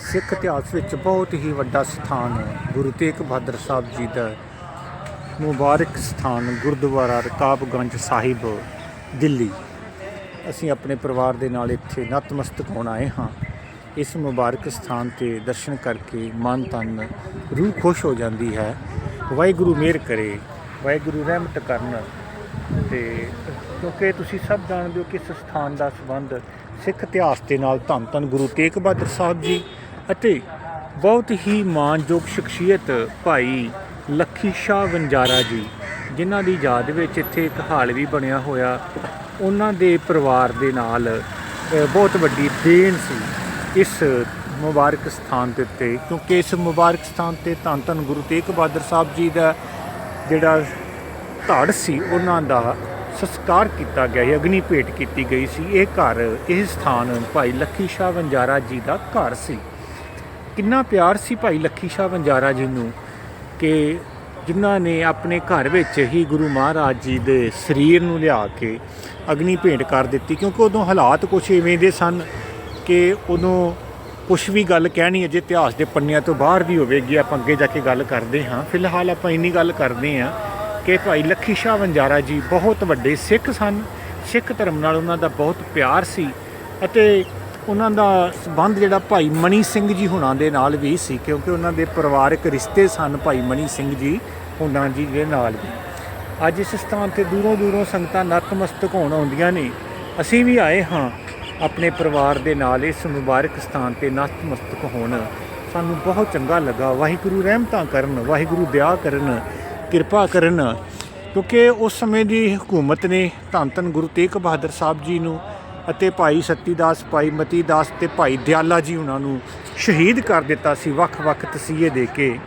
ਸਿੱਖ ਇਤਿਹਾਸ ਵਿੱਚ ਬਹੁਤ ਹੀ ਵੱਡਾ ਸਥਾਨ ਹੈ। ਗੁਰੂ ਤੇਗ ਬਹਾਦਰ ਸਾਹਿਬ ਜੀ ਦਾ ਮੁਬਾਰਕ ਸਥਾਨ ਗੁਰਦੁਆਰਾ ਰਕਾਬਗੰਜ ਸਾਹਿਬ, ਦਿੱਲੀ। ਅਸੀਂ ਆਪਣੇ ਪਰਿਵਾਰ ਦੇ ਨਾਲ ਇੱਥੇ ਨਤਮਸਤਕ ਹੋਣ ਆਏ ਹਾਂ। ਇਸ ਮੁਬਾਰਕ ਸਥਾਨ ਤੇ ਦਰਸ਼ਨ ਕਰਕੇ ਮਨ ਤਨ ਰੂਹ ਖੁਸ਼ ਹੋ ਜਾਂਦੀ ਹੈ। ਵਾਹਿਗੁਰੂ ਮਿਹਰ ਕਰੇ, ਵਾਹਿਗੁਰੂ ਰਹਿਮਤ ਕਰਨ। ਤੇ ਕਿਉਂਕਿ ਤੁਸੀਂ ਸਭ ਜਾਣਦੇ ਹੋ ਕਿ ਇਸ ਸਥਾਨ ਦਾ ਸੰਬੰਧ ਸਿੱਖ ਇਤਿਹਾਸ ਦੇ ਨਾਲ ਧੰਨ ਧੰਨ ਗੁਰੂ ਤੇਗ ਬਹਾਦਰ ਸਾਹਿਬ ਜੀ ਅਤੇ ਬਹੁਤ ਹੀ ਮਾਣਯੋਗ ਸ਼ਖਸੀਅਤ ਭਾਈ ਲੱਖੀ ਸ਼ਾਹ ਵੰਜਾਰਾ ਜੀ, ਜਿਨ੍ਹਾਂ ਦੀ ਯਾਦ ਵਿੱਚ ਇੱਥੇ ਇੱਕ ਹਾਲ ਵੀ ਬਣਿਆ ਹੋਇਆ। ਉਹਨਾਂ ਦੇ ਪਰਿਵਾਰ ਦੇ ਨਾਲ ਬਹੁਤ ਵੱਡੀ ਦੇਣ ਸੀ ਇਸ ਮੁਬਾਰਕ ਸਥਾਨ ਦੇ ਉੱਤੇ, ਕਿਉਂਕਿ ਇਸ ਮੁਬਾਰਕ ਸਥਾਨ ਤੇ ਧੰਨ ਧੰਨ ਗੁਰੂ ਤੇਗ ਬਹਾਦਰ ਸਾਹਿਬ ਜੀ ਦਾ ਜਿਹੜਾ ਧੜ ਸੀ, ਉਹਨਾਂ ਦਾ ਸੰਸਕਾਰ ਕੀਤਾ ਗਿਆ ਸੀ, ਅਗਨੀ ਭੇਟ ਕੀਤੀ ਗਈ ਸੀ। ਇਹ ਘਰ, ਇਹ ਸਥਾਨ ਭਾਈ ਲੱਖੀ ਸ਼ਾਹ ਵੰਜਾਰਾ ਜੀ ਦਾ ਘਰ ਸੀ। ਕਿੰਨਾ ਪਿਆਰ ਸੀ ਭਾਈ ਲੱਖੀ ਸ਼ਾਹ ਵੰਜਾਰਾ ਜੀ ਨੂੰ ਕਿ ਜਿਨ੍ਹਾਂ ਨੇ ਆਪਣੇ ਘਰ ਵਿੱਚ ਹੀ ਗੁਰੂ ਮਹਾਰਾਜ ਜੀ ਦੇ ਸਰੀਰ ਨੂੰ ਲਿਆ ਕੇ ਅਗਨੀ ਭੇਂਟ ਕਰ ਦਿੱਤੀ? ਕਿਉਂਕਿ ਉਦੋਂ ਹਾਲਾਤ ਕੁਛ ਇਵੇਂ ਦੇ ਸਨ ਕਿ ਉਦੋਂ ਕੁਛ ਵੀ ਗੱਲ ਕਹਿਣੀ ਅਜੇ ਇਤਿਹਾਸ ਦੇ ਪੰਨਿਆਂ ਤੋਂ ਬਾਹਰ ਵੀ ਹੋਵੇਗੀ, ਆਪਾਂ ਅੱਗੇ ਜਾ ਕੇ ਗੱਲ ਕਰਦੇ ਹਾਂ। ਫਿਲਹਾਲ ਆਪਾਂ ਇੰਨੀ ਗੱਲ ਕਰਦੇ ਹਾਂ ਕਿ ਭਾਈ ਲੱਖੀ ਸ਼ਾਹ ਵੰਜਾਰਾ ਜੀ ਬਹੁਤ ਵੱਡੇ ਸਿੱਖ ਸਨ। ਸਿੱਖ ਧਰਮ ਨਾਲ ਉਹਨਾਂ ਦਾ ਬਹੁਤ ਪਿਆਰ ਸੀ ਅਤੇ ਉਹਨਾਂ ਦਾ ਸਬੰਧ ਜਿਹੜਾ ਭਾਈ ਮਣੀ ਸਿੰਘ ਜੀ ਹੁਣਾਂ ਦੇ ਨਾਲ ਵੀ ਸੀ, ਕਿਉਂਕਿ ਉਹਨਾਂ ਦੇ ਪਰਿਵਾਰਕ ਰਿਸ਼ਤੇ ਸਨ ਭਾਈ ਮਣੀ ਸਿੰਘ ਜੀ ਹੁਣਾਂ ਜੀ ਦੇ ਨਾਲ ਵੀ। ਅੱਜ ਇਸ ਸਥਾਨ ਤੇ ਦੂਰੋਂ ਦੂਰੋਂ ਸੰਗਤਾਂ ਨਤਮਸਤਕ ਹੋਣ ਆਉਂਦੀਆਂ ਨੇ। ਅਸੀਂ ਵੀ ਆਏ ਹਾਂ ਆਪਣੇ ਪਰਿਵਾਰ ਦੇ ਨਾਲ ਇਸ ਮੁਬਾਰਕ ਸਥਾਨ ਤੇ ਨਤਮਸਤਕ ਹੋਣ। ਸਾਨੂੰ ਬਹੁਤ ਚੰਗਾ ਲੱਗਾ। ਵਾਹਿਗੁਰੂ ਰਹਿਮਤਾਂ ਕਰਨ, ਵਾਹਿਗੁਰੂ ਦਇਆ ਕਰਨ, ਕਿਰਪਾ ਕਰਨ। ਕਿਉਂਕਿ ਉਸ ਸਮੇਂ ਦੀ ਹਕੂਮਤ ਨੇ ਧੰਨ ਧੰਨ ਗੁਰੂ ਤੇਗ ਬਹਾਦਰ ਸਾਹਿਬ ਜੀ ਨੂੰ ਅਤੇ ਭਾਈ ਸੱਤੀਦਾਸ, ਭਾਈ ਮਤੀਦਾਸ ਤੇ ਭਾਈ ਦਿਆਲਾ ਜੀ ਉਹਨਾਂ ਨੂੰ ਸ਼ਹੀਦ ਕਰ ਦਿੱਤਾ ਸੀ ਵੱਖ-ਵੱਖ ਤਸੀਹੇ ਦੇ ਕੇ।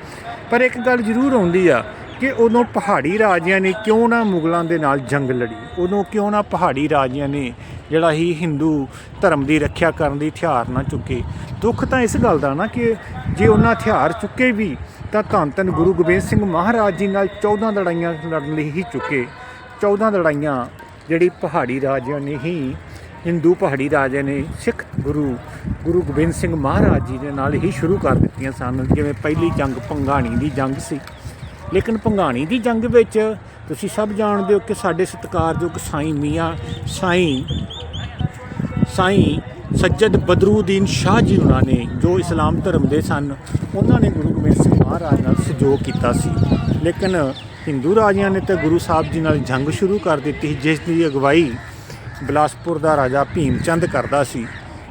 ਪਰ ਇੱਕ ਗੱਲ ਜ਼ਰੂਰ ਆਉਂਦੀ ਆ ਕਿ ਉਦੋਂ ਪਹਾੜੀ ਰਾਜਿਆਂ ਨੇ ਕਿਉਂ ਨਾ ਮੁਗਲਾਂ ਦੇ ਨਾਲ ਜੰਗ ਲੜੀ? ਉਦੋਂ ਕਿਉਂ ਨਾ ਪਹਾੜੀ ਰਾਜਿਆਂ ਨੇ ਜਿਹੜਾ ਹੀ ਹਿੰਦੂ ਧਰਮ ਦੀ ਰੱਖਿਆ ਕਰਨ ਲਈ ਹਥਿਆਰ ਨਾ ਚੁੱਕੇ? ਦੁੱਖ ਤਾਂ ਇਸ ਗੱਲ ਦਾ ਨਾ ਕਿ ਜੇ ਉਹਨਾਂ ਹਥਿਆਰ ਚੁੱਕੇ ਵੀ, ਤਾਂ ਧੰਨ ਧੰਨ ਗੁਰੂ ਗੋਬਿੰਦ ਸਿੰਘ ਮਹਾਰਾਜ ਜੀ ਨਾਲ 14 ਲੜਾਈਆਂ ਲੜਨ ਲਈ ਹੀ ਚੁੱਕੇ। 14 ਲੜਾਈਆਂ ਜਿਹੜੀ ਪਹਾੜੀ ਰਾਜਿਆਂ ਨੇ ਹੀ ਹਿੰਦੂ ਪਹਾੜੀ ਰਾਜੇ ਨੇ ਸਿੱਖ ਗੁਰੂ ਗੁਰੂ ਗੋਬਿੰਦ ਸਿੰਘ ਮਹਾਰਾਜ ਜੀ ਦੇ ਨਾਲ ਹੀ ਸ਼ੁਰੂ ਕਰ ਦਿੱਤੀਆਂ ਸਨ। ਜਿਵੇਂ ਪਹਿਲੀ ਜੰਗ ਪੰਗਾਣੀ ਦੀ ਜੰਗ ਸੀ। ਲੇਕਿਨ ਪੰਗਾਣੀ ਦੀ ਜੰਗ ਵਿੱਚ ਤੁਸੀਂ ਸਭ ਜਾਣਦੇ ਹੋ ਕਿ ਸਾਡੇ ਸਤਿਕਾਰਯੋਗ ਸਾਈਂ ਮੀਆਂ ਸਾਈਂ ਸਾਈਂ ਸੱਜਦ ਬਦਰੂਦੀਨ ਸ਼ਾਹ ਜੀ ਉਹਨਾਂ ਨੇ ਜੋ ਇਸਲਾਮ ਧਰਮ ਦੇ ਸਨ ਉਹਨਾਂ ਨੇ ਗੁਰੂ ਗੋਬਿੰਦ ਸਿੰਘ ਮਹਾਰਾਜ ਨਾਲ ਸਹਿਯੋਗ ਕੀਤਾ ਸੀ। ਲੇਕਿਨ ਹਿੰਦੂ ਰਾਜਿਆਂ ਨੇ ਤਾਂ ਗੁਰੂ ਸਾਹਿਬ ਜੀ ਨਾਲ ਜੰਗ ਸ਼ੁਰੂ ਕਰ ਦਿੱਤੀ ਸੀ, ਜਿਸ ਦੀ ਅਗਵਾਈ ਬਿਲਾਸਪੁਰ ਦਾ ਰਾਜਾ ਭੀਮ ਚੰਦ ਕਰਦਾ ਸੀ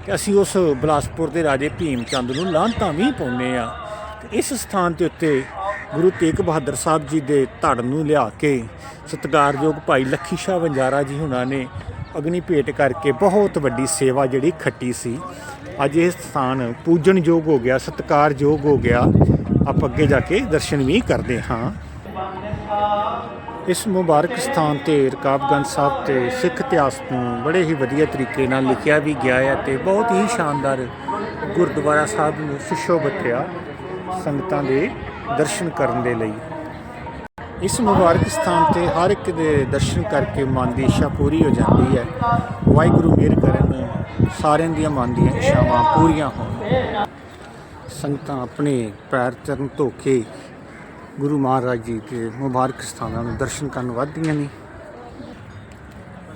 ਤੇ ਅਸੀਂ ਉਸ ਬਿਲਾਸਪੁਰ ਦੇ ਰਾਜੇ ਭੀਮ ਚੰਦ ਨੂੰ ਲਾਂਤਾਂ ਵੀ ਪਾਉਂਦੇ ਆ ਤੇ ਇਸ ਸਥਾਨ ਦੇ ਉੱਤੇ ਗੁਰੂ ਤੇਗ ਬਹਾਦਰ ਸਾਹਿਬ ਜੀ ਦੇ ਧੜ ਨੂੰ ਲਿਆ ਕੇ ਸਤਿਕਾਰਯੋਗ ਭਾਈ ਲੱਖੀ ਸ਼ਾਹ ਵੰਜਾਰਾ ਜੀ ਹੁਣਾਂ ਨੇ ਅਗਨੀ ਭੇਟ ਕਰਕੇ ਬਹੁਤ ਵੱਡੀ ਸੇਵਾ ਜਿਹੜੀ ਖੱਟੀ ਸੀ। ਅੱਜ ਇਹ ਸਥਾਨ ਪੂਜਣਯੋਗ ਹੋ ਗਿਆ, ਸਤਿਕਾਰਯੋਗ ਹੋ ਗਿਆ। ਆਪ ਅੱਗੇ ਜਾ ਕੇ ਦਰਸ਼ਨ ਵੀ ਕਰਦੇ ਹਾਂ। ਇਸ ਮੁਬਾਰਕ ਸਥਾਨ ਤੇ ਰਕਾਬਗੰਜ ਸਾਹਿਬ ਤੇ ਸਿੱਖ ਇਤਿਹਾਸ ਨੂੰ ਬੜੇ ਹੀ ਵਧੀਆ ਤਰੀਕੇ ਨਾਲ ਲਿਖਿਆ ਵੀ ਗਿਆ ਹੈ ਤੇ ਬਹੁਤ ਹੀ ਸ਼ਾਨਦਾਰ ਗੁਰਦੁਆਰਾ ਸਾਹਿਬ ਨੂੰ ਸੁਸ਼ੋਭਿਤ ਆ ਸੰਗਤਾਂ ਦੇ ਦਰਸ਼ਨ ਕਰਨ ਦੇ ਲਈ। ਇਸ ਮੁਬਾਰਕ ਸਥਾਨ ਤੇ ਹਰ ਇੱਕ ਦੇ ਦਰਸ਼ਨ ਕਰਕੇ ਮਨ ਦੀ ਇੱਛਾ ਪੂਰੀ ਹੋ ਜਾਂਦੀ ਹੈ। ਵਾਹਿਗੁਰੂ ਮਿਹਰ ਕਰਨ ਸਾਰਿਆਂ ਦੀਆਂ ਮਨ ਦੀਆਂ ਇੱਛਾਵਾਂ ਪੂਰੀਆਂ ਹੋਣ। ਸੰਗਤਾਂ ਆਪਣੇ ਪੈਰ ਚਰਨ ਧੋ ਕੇ ਗੁਰੂ ਮਹਾਰਾਜ ਜੀ ਦੇ ਮੁਬਾਰਕ ਸਥਾਨਾਂ ਨੂੰ ਦਰਸ਼ਨ ਕਰਨ ਵਧਦੀਆਂ ਨੇ।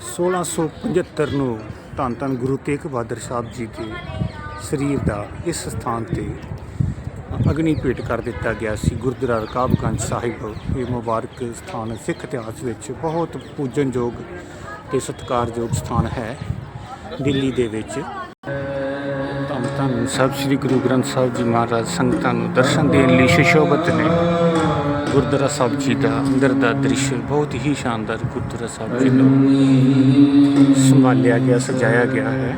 1675 ਨੂੰ ਧੰਨ ਧੰਨ ਗੁਰੂ ਤੇਗ ਬਹਾਦਰ ਸਾਹਿਬ ਜੀ ਦੇ ਸਰੀਰ ਦਾ ਇਸ ਸਥਾਨ ਤੇ ਅਗਨੀ ਭੇਟ ਕਰ ਦਿੱਤਾ ਗਿਆ ਸੀ। ਗੁਰਦੁਆਰਾ ਰਕਾਬਗੰਜ ਸਾਹਿਬ ਇਹ ਮੁਬਾਰਕ ਸਥਾਨ ਸਿੱਖ ਇਤਿਹਾਸ ਵਿੱਚ ਬਹੁਤ ਪੂਜਨਯੋਗ ਤੇ ਸਤਿਕਾਰਯੋਗ ਸਥਾਨ ਹੈ। ਦਿੱਲੀ ਦੇ ਵਿੱਚ ਸਾਹਿਬ, ਸ੍ਰੀ ਗੁਰੂ ਗ੍ਰੰਥ ਸਾਹਿਬ ਜੀ ਮਹਾਰਾਜ ਸੰਗਤਾਂ ਨੂੰ ਦਰਸ਼ਨ ਦੇਣ ਲਈ ਸੁਸ਼ੋਭਿਤ ਨੇ। ਗੁਰਦੁਆਰਾ ਸਾਹਿਬ ਜੀ ਦਾ ਅੰਦਰ ਦਾ ਦ੍ਰਿਸ਼ ਬਹੁਤ ਹੀ ਸ਼ਾਨਦਾਰ ਗੁਰਦੁਆਰਾ ਸਾਹਿਬ ਜੀ ਨੂੰ ਸੰਭਾਲਿਆ ਗਿਆ, ਸਜਾਇਆ ਗਿਆ ਹੈ।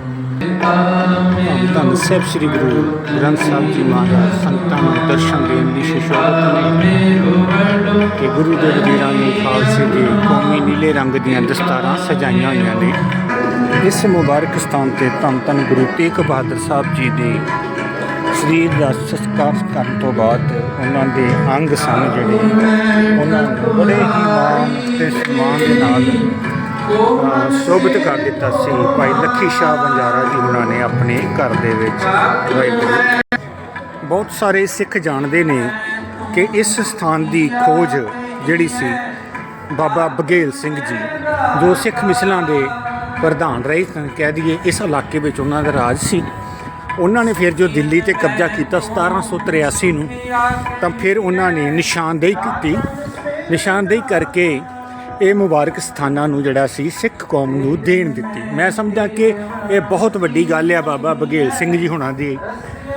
ਧੰਨ ਸਾਹਿਬ, ਸ੍ਰੀ ਗੁਰੂ ਗ੍ਰੰਥ ਸਾਹਿਬ ਜੀ ਮਹਾਰਾਜ ਸੰਗਤਾਂ ਨੂੰ ਦਰਸ਼ਨ ਦੇਣ ਲਈ ਸੁਸ਼ੋਭਿਤ ਨੇ। ਕਿ ਗੁਰੂ ਦੇ ਵਜ਼ੀਰਾਂ ਨੂੰ ਖਾਲਸੇ ਦੇ ਕੌਮੀ ਨੀਲੇ ਰੰਗ ਦੀਆਂ ਦਸਤਾਰਾਂ ਸਜਾਈਆਂ ਹੋਈਆਂ ਨੇ। ਇਸ ਮੁਬਾਰਕ ਸਥਾਨ ਤੇ ਧੰਨ ਧੰਨ ਗੁਰੂ ਤੇਗ ਬਹਾਦਰ ਸਾਹਿਬ ਜੀ ਦੇ ਸਰੀਰ ਦਾ ਸੰਸਕਾਰ ਕਰਨ ਤੋਂ ਬਾਅਦ ਉਹਨਾਂ ਦੇ ਅੰਗ ਸਨ ਜਿਹੜੇ, ਉਹਨਾਂ ਨੂੰ ਬੜੇ ਹੀ ਮਾਣ ਤੇ ਸਨਮਾਨ ਦੇ ਨਾਲ ਸ਼ੋਭਿਤ ਕਰ ਦਿੱਤਾ ਸੀ। ਭਾਈ ਲੱਖੀ ਸ਼ਾਹ ਬੰਜਾਰਾ ਜੀ ਉਹਨਾਂ ਨੇ ਆਪਣੇ ਘਰ ਦੇ ਵਿੱਚ ਵਾਹਿਗੁਰੂ ਬਹੁਤ ਸਾਰੇ ਸਿੱਖ ਜਾਣਦੇ ਨੇ ਕਿ ਇਸ ਸਥਾਨ ਦੀ ਖੋਜ ਜਿਹੜੀ ਸੀ ਬਾਬਾ ਬਗੇਲ ਸਿੰਘ ਜੀ, ਜੋ ਸਿੱਖ ਮਿਸਲਾਂ ਦੇ ਪ੍ਰਧਾਨ ਰਹੇ ਕਹਿ ਦਈਏ ਇਸ ਇਲਾਕੇ ਵਿੱਚ ਉਹਨਾਂ ਦਾ ਰਾਜ ਸੀ। ਉਹਨਾਂ ਨੇ ਫਿਰ ਜੋ ਦਿੱਲੀ ਤੇ ਕਬਜ਼ਾ ਕੀਤਾ 1783 ਨੂੰ, ਤਾਂ ਫਿਰ ਉਹਨਾਂ ਨੇ ਨਿਸ਼ਾਨਦੇਹੀ ਕੀਤੀ। ਨਿਸ਼ਾਨਦੇਹੀ ਕਰਕੇ ਇਹ ਮੁਬਾਰਕ ਸਥਾਨਾਂ ਨੂੰ ਜਿਹੜਾ ਸੀ, ਸਿੱਖ ਕੌਮ ਨੂੰ ਦੇਣ ਦਿੱਤੀ। ਮੈਂ ਸਮਝਦਾ ਕਿ ਇਹ ਬਹੁਤ ਵੱਡੀ ਗੱਲ ਆ ਬਾਬਾ ਬਗੇਲ ਸਿੰਘ ਜੀ ਹੁਣਾਂ ਦੀ।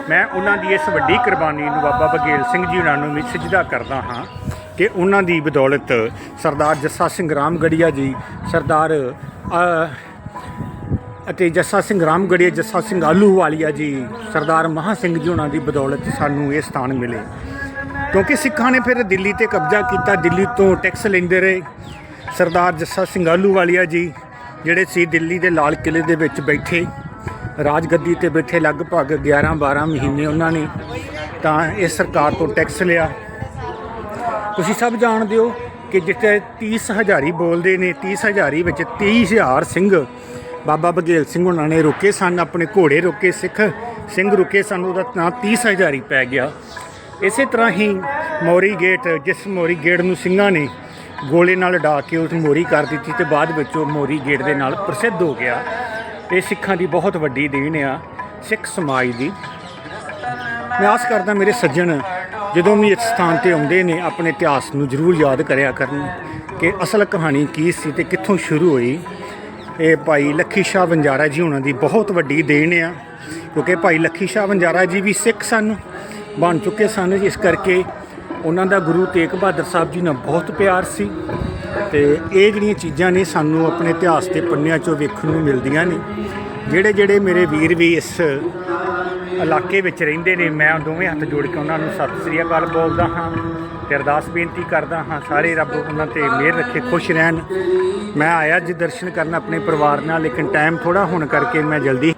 ਮੈਂ ਉਹਨਾਂ ਦੀ ਇਸ ਵੱਡੀ ਕੁਰਬਾਨੀ ਨੂੰ ਬਾਬਾ ਬਗੇਲ ਸਿੰਘ ਜੀ ਹੁਣਾਂ ਨੂੰ ਵੀ ਸਜਦਾ ਕਰਦਾ ਹਾਂ ਕਿ ਉਹਨਾਂ ਦੀ ਬਦੌਲਤ ਸਰਦਾਰ ਜੱਸਾ ਸਿੰਘ ਰਾਮਗੜੀਆ ਜੀ, ਸਰਦਾਰ ਅਤੇ ਜੱਸਾ ਸਿੰਘ ਰਾਮਗੜੀਆ, ਜੱਸਾ ਸਿੰਘ ਆਲੂਵਾਲੀਆ ਜੀ, ਸਰਦਾਰ ਮਹਾ ਸਿੰਘ ਜੀ ਉਹਨਾਂ ਦੀ ਬਦੌਲਤ ਸਾਨੂੰ ਇਹ ਸਥਾਨ ਮਿਲੇ। ਕਿਉਂਕਿ ਸਿੱਖਾਂ ਨੇ ਫਿਰ ਦਿੱਲੀ ਤੇ ਕਬਜ਼ਾ ਕੀਤਾ, ਦਿੱਲੀ ਤੋਂ ਟੈਕਸ ਲੈਂਦੇ ਰਹੇ। ਸਰਦਾਰ ਜੱਸਾ ਸਿੰਘ ਆਲੂਵਾਲੀਆ ਜੀ, ਜਿਹੜੇ ਸੀ ਦਿੱਲੀ ਦੇ ਲਾਲ ਕਿਲੇ ਦੇ ਵਿੱਚ ਬੈਠੇ, ਰਾਜਗੱਦੀ ਤੇ ਬੈਠੇ ਲਗਭਗ 11 12 ਮਹੀਨੇ ਉਹਨਾਂ ਨੇ ਤਾਂ ਇਹ ਸਰਕਾਰ ਤੋਂ ਟੈਕਸ ਲਿਆ। ਤੁਸੀਂ ਸਭ ਜਾਣਦੇ ਹੋ ਕਿ ਜਿੱਥੇ 30 ਹਜ਼ਾਰੀ ਬੋਲਦੇ ਨੇ 30 ਹਜ਼ਾਰੀ ਵਿੱਚ 30000 ਸਿੰਘ ਬਾਬਾ ਬਗੇਲ ਸਿੰਘ ਉਹਨਾਂ ਨੇ ਰੁਕੇ ਸਨ, ਆਪਣੇ ਘੋੜੇ ਰੁਕੇ, ਸਿੱਖ ਸਿੰਘ ਰੁਕੇ ਸਨ, ਉਹਦਾ ਨਾਂ 30 ਹਜ਼ਾਰੀ ਪੈ ਗਿਆ। ਇਸੇ ਤਰ੍ਹਾਂ ਹੀ ਮੋਰੀ ਗੇਟ, ਜਿਸ ਮੋਰੀ ਗੇਟ ਨੂੰ ਸਿੰਘਾਂ ਨੇ ਗੋਲੇ ਨਾਲ ਡਾ ਕੇ ਉਸ ਨੂੰ ਮੋਰੀ ਕਰ ਦਿੱਤੀ ਤੇ ਬਾਅਦ ਵਿੱਚ ਉਹ ਮੋਰੀ ਗੇਟ ਦੇ ਨਾਲ ਪ੍ਰਸਿੱਧ ਹੋ ਗਿਆ। ਇਹ ਸਿੱਖਾਂ ਦੀ ਬਹੁਤ ਵੱਡੀ ਦੇਣ ਆ, ਸਿੱਖ ਸਮਾਜ ਦੀ। ਮੈਂ ਆਸ ਕਰਦਾ ਮੇਰੇ ਸੱਜਣ, ਜਦੋਂ ਵੀ ਇਸ ਸਥਾਨ ਤੇ ਆਉਂਦੇ ਨੇ, ਆਪਣੇ ਇਤਿਹਾਸ ਨੂੰ ਜ਼ਰੂਰ ਯਾਦ ਕਰਿਆ ਕਰਨ ਕਿ ਅਸਲ ਕਹਾਣੀ ਕੀ ਸੀ ਤੇ ਕਿੱਥੋਂ ਸ਼ੁਰੂ ਹੋਈ। ਇਹ ਭਾਈ ਲੱਖੀ ਸ਼ਾਹ ਵੰਜਾਰਾ ਜੀ ਉਹਨਾਂ ਦੀ ਬਹੁਤ ਵੱਡੀ ਦੇਣ ਆ, ਕਿਉਂਕਿ ਭਾਈ ਲੱਖੀ ਸ਼ਾਹ ਵੰਜਾਰਾ ਜੀ ਵੀ ਸਿੱਖ ਸਨ, ਬਣ ਚੁੱਕੇ ਸਨ ਇਸ ਕਰਕੇ ਉਹਨਾਂ ਦਾ ਗੁਰੂ ਤੇਗ ਬਹਾਦਰ ਸਾਹਿਬ ਜੀ ਨਾਲ ਬਹੁਤ ਪਿਆਰ ਸੀ ਤੇ ਇਹ ਜਿਹੜੀਆਂ ਚੀਜ਼ਾਂ ਨੇ ਸਾਨੂੰ ਆਪਣੇ ਇਤਿਹਾਸ ਦੇ ਪੰਨਿਆਂ 'ਚੋਂ ਵੇਖਣ ਨੂੰ ਮਿਲਦੀਆਂ ਨੇ ਜਿਹੜੇ ਜਿਹੜੇ ਮੇਰੇ ਵੀਰ ਵੀ ਇਸ ਇਲਾਕੇ ਵਿੱਚ ਰਹਿੰਦੇ ਨੇ, ਮੈਂ ਦੋਵੇਂ ਹੱਥ ਜੋੜ ਕੇ ਉਹਨਾਂ ਨੂੰ ਸਤਿ ਸ੍ਰੀ ਅਕਾਲ ਬੋਲਦਾ ਹਾਂ ਤੇ ਅਰਦਾਸ ਬੇਨਤੀ ਕਰਦਾ ਹਾਂ, ਸਾਰੇ ਰੱਬ ਉਹਨਾਂ ਤੇ ਮਿਹਰ ਰੱਖੇ, ਖੁਸ਼ ਰਹਿਣ। ਮੈਂ ਆਇਆ ਜੀ ਦਰਸ਼ਨ ਕਰਨ ਆਪਣੇ ਪਰਿਵਾਰ ਨਾਲ, ਲੇਕਿਨ ਟਾਈਮ ਥੋੜਾ ਹੋਣ ਕਰਕੇ ਮੈਂ ਜਲਦੀ